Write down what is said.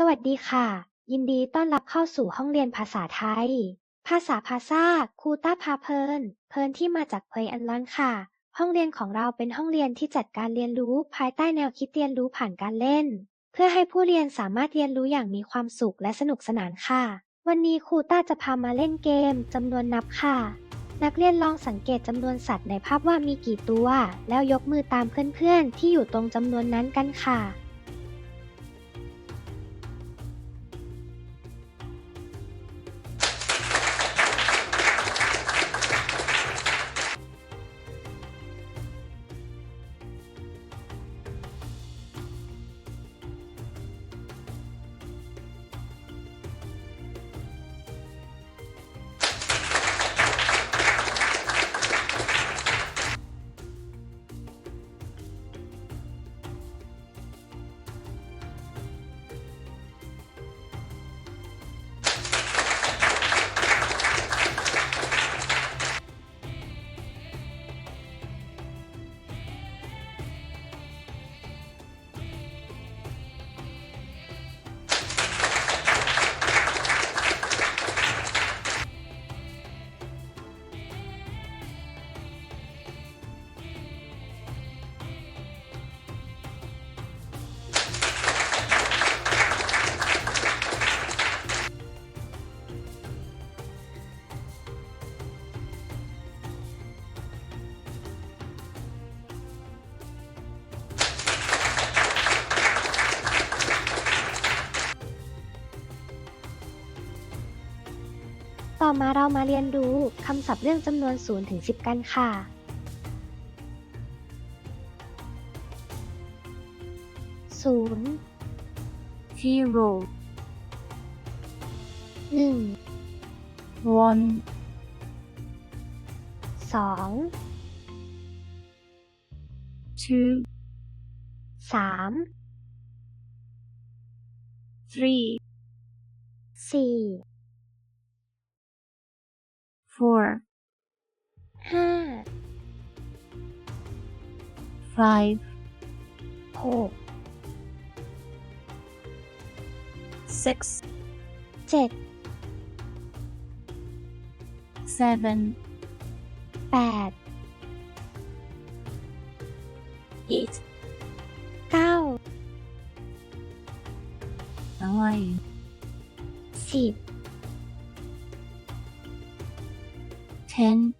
สวัสดีค่ะ ยินดีต้อนรับเข้าสู่ห้องเรียนภาษาไทย ภาษาพาซ่าครูต้าพาเพลิน เพลินที่มาจากเพลอันลอนค่ะ ห้องเรียนของเราเป็นห้องเรียนที่จัดการเรียนรู้ภายใต้แนวคิดเรียนรู้ผ่านการเล่น เพื่อให้ผู้เรียนสามารถเรียนรู้อย่างมีความสุขและสนุกสนานค่ะ วันนี้ครูต้าจะพามาเล่นเกมจำนวนนับค่ะ นักเรียนลองสังเกตจำนวนสัตว์ในภาพว่ามีกี่ตัว แล้วยกมือตามเพื่อนๆที่อยู่ตรงจำนวนนั้นกันค่ะ ต่อมาเรามาเรียนรู้คำศัพท์เรื่องจำนวน0ถึง10 กันค่ะ ศูนย์ zero, หนึ่ง one, สอง two, สาม three, สี่ four, ห้า five, หก six, เจ็ด seven, แปด 10